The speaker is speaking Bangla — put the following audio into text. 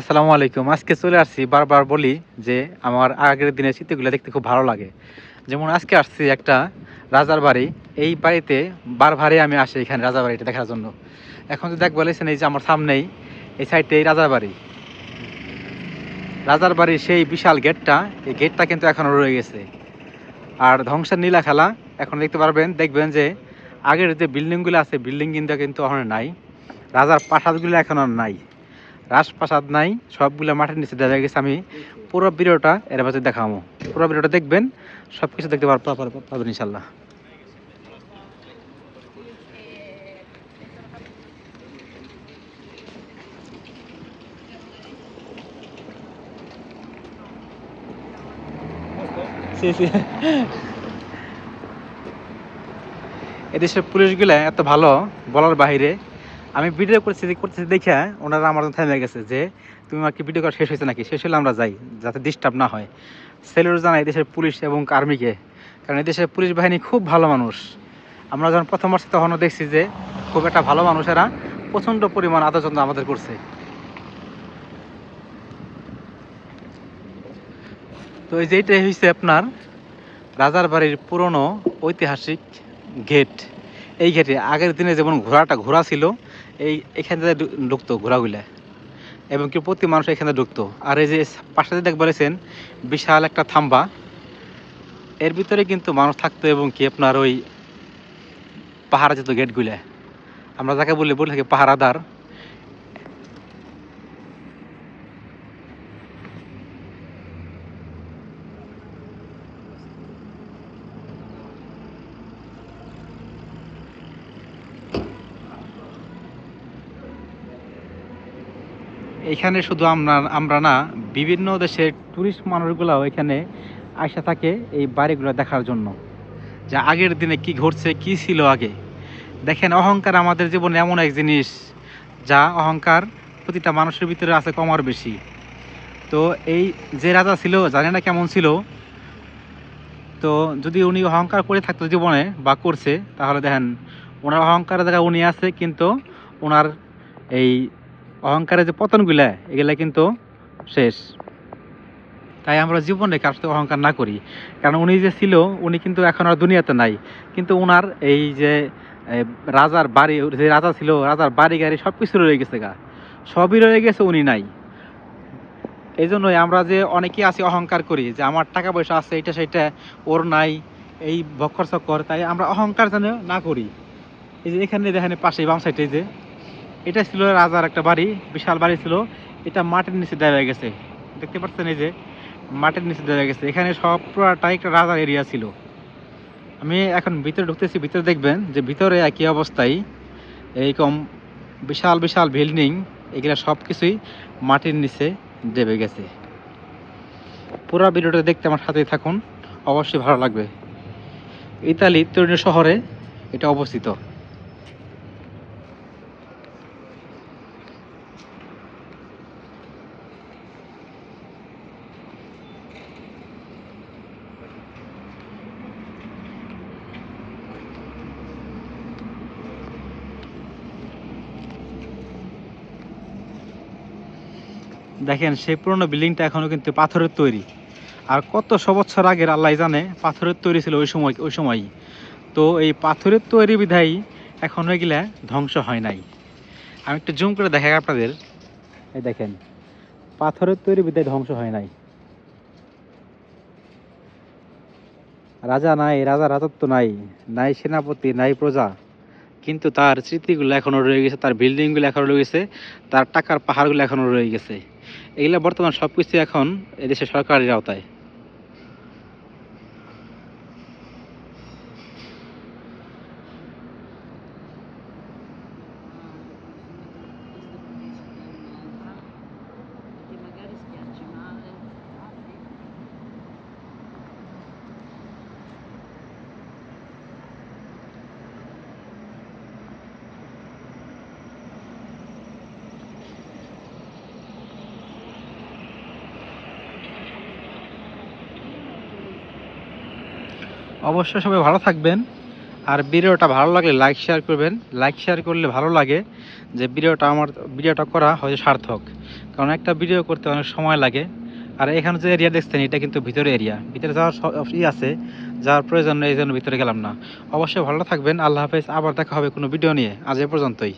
আসসালামু আলাইকুম। আজকে চলে আসছি, বারবার বলি যে আমার আগের দিনের স্মৃতিগুলো দেখতে খুব ভালো লাগে। যেমন আজকে আসছি একটা রাজার বাড়ি। এই বাড়িতে বারবারই আমি আসি এখানে রাজার বাড়িটা দেখার জন্য। এখন যদি দেখ বলেছেন এই যে আমার সামনেই, এই সাইডে এই রাজার বাড়ি। রাজার বাড়ির সেই বিশাল গেটটা, এই গেটটা কিন্তু এখনও রয়ে গেছে। আর ধ্বংসের নীলা খেলা, এখন দেখতে পারবেন, দেখবেন যে আগের যে বিল্ডিংগুলো আছে বিল্ডিং কিন্তু এখন নাই। রাজার প্রাসাদগুলো এখন আর নাই। রাজপ্রাসাদ নাই, সবগুলো মাটির নিচে দেখা গেছে, আমি পুরো ভিডিওটা এর মাঝে দেখাবো পুরো ভিডিওটা দেখবেন সব কিছু দেখতে পার- পা- পা- পাবেন ইনশাল্লাহ এদেশের পুলিশগুলা এত ভালো, বলার বাইরে আমি ভিডিও করছি করতেছি দেখে ওনারা আমার থেমে গেছে যে, তুমি আমাকে ভিডিও করা শেষ হয়েছে নাকি? শেষ হলে আমরা যাই, যাতে ডিস্টার্ব না হয়। সেলুর জানাই দেশের পুলিশ এবং আর্মিকে, কারণ এদেশের পুলিশ বাহিনী খুব ভালো মানুষ। আমরা যখন প্রথম আসছি তখনও দেখছি যে, খুব একটা ভালো মানুষেরা প্রচণ্ড পরিমাণ আদর যত্ন আমাদের করছে। তো এই যে এইটাই হয়েছে আপনার রাজার বাড়ির পুরনো ঐতিহাসিক গেট। এই গেটে আগের দিনে যেমন ঘোড়াটা ঘোড়া ছিল এই এখান থেকে ঢুকতো ঘোরাগুলা এবং কি প্রতি মানুষ এখানে ঢুকতো আর এই যে পাশে দেখ বলেছেন বিশাল একটা থাম্বা। এর ভিতরে কিন্তু মানুষ থাকতো এবং কি আপনার ওই পাহারা যেত গেটগুলা। আমরা যাকে বলি, বলে থাকি পাহারাদার। এখানে শুধু আমরা আমরা না, বিভিন্ন দেশের টুরিস্ট মানুষগুলাও এখানে আসা থাকে এই বাড়িগুলো দেখার জন্য। যে আগের দিনে কি ঘটছে, কি ছিল আগে? দেখেন, অহংকার আমাদের জীবনে এমন এক জিনিস, যা অহংকার প্রতিটা মানুষের ভিতরে আছে কম আর বেশি। তো এই যে রাজা ছিল, জানে না কেমন ছিল, তো যদি উনি অহংকার করে থাকতো জীবনে বা করছে, তাহলে দেখেন, ওনার অহংকারের জায়গায় উনি আছে, কিন্তু ওনার এই অহংকারের যে পতনগুলা, এগুলা কিন্তু শেষ। তাই আমরা জীবনে কার সাথে অহংকার না করি। কারণ উনি যে ছিল, উনি কিন্তু এখন আর দুনিয়াতে নাই। কিন্তু ওনার এই যে রাজার বাড়ি, যে রাজা ছিল, রাজার বাড়ি, গাড়ি সব কিছু রয়ে গেছে গা। সবই রয়ে গেছে, উনি নাই। এই জন্যই আমরা যে অনেকেই আছি অহংকার করি, যে আমার টাকা পয়সা আছে, এটা সেটা, ওর নাই, এই বক্ষর চক্কর, তাই আমরা অহংকার যেন না করি। এই যে এখানে দেখেন পাশে বাম সাইডে যে এটা ছিল রাজার একটা বাড়ি, বিশাল বাড়ি ছিল। এটা মাটির নিচে দেওয়া গেছে। দেখতে পাচ্ছেন এই যে, মাটির নিচে দেওয়া গেছে। এখানে সব পুরাটাই একটা রাজার এরিয়া ছিল। আমি এখন ভিতরে ঢুকতেছি, ভিতরে দেখবেন যে ভিতরে একই অবস্থায় এইরকম বিশাল বিশাল বিল্ডিং এগুলা সব কিছুই মাটির নিচে দেবে গেছে। পুরো ভিডিওটা দেখতে আমার সাথেই থাকুন, অবশ্যই ভালো লাগবে। ইতালি, তরুণ শহরে এটা অবস্থিত। দেখেন, সেই পুরনো বিল্ডিংটা এখনও কিন্তু পাথরের তৈরি। আর কত শ বছর আগের আল্লাহ জানে, পাথরের তৈরি ছিল ওই সময় ওই সময়ই। তো এই পাথরের তৈরি বিধাই এখন এগুলা ধ্বংস হয় নাই। আমি একটু জুম করে দেখাই আপনাদের। এই দেখেন, পাথরের তৈরি বিধায় ধ্বংস হয় নাই। রাজা নাই, রাজা রাজত্ব নাই নাই সেনাপতি, নাই প্রজা। কিন্তু তার স্মৃতিগুলো এখনও রয়ে গেছে, তার বিল্ডিংগুলো এখনও রয়ে গেছে, তার টাকার পাহাড়গুলো এখনও রয়ে গেছে। এগুলো বর্তমান সব কিছু এখন এদেশের সরকারের আওতায়। অবশ্যই সবাই ভালো থাকবেন। আর ভিডিওটা ভালো লাগলে লাইক শেয়ার করবেন। লাইক শেয়ার করলে ভালো লাগে যে ভিডিওটা আমার, ভিডিওটা করা হয়তো সার্থক। কারণ একটা ভিডিও করতে অনেক সময় লাগে। আর এখানে যে এরিয়া দেখছেন, এটা কিন্তু ভিতরে এরিয়া ভিতরে যাওয়ার ই আছে, যাওয়ার প্রয়োজন নেই, এই জন্য ভিতরে গেলাম না। অবশ্যই ভালো থাকবেন। আল্লাহ হাফেজ। আবার দেখা হবে কোনো ভিডিও নিয়ে। আজ এ পর্যন্তই।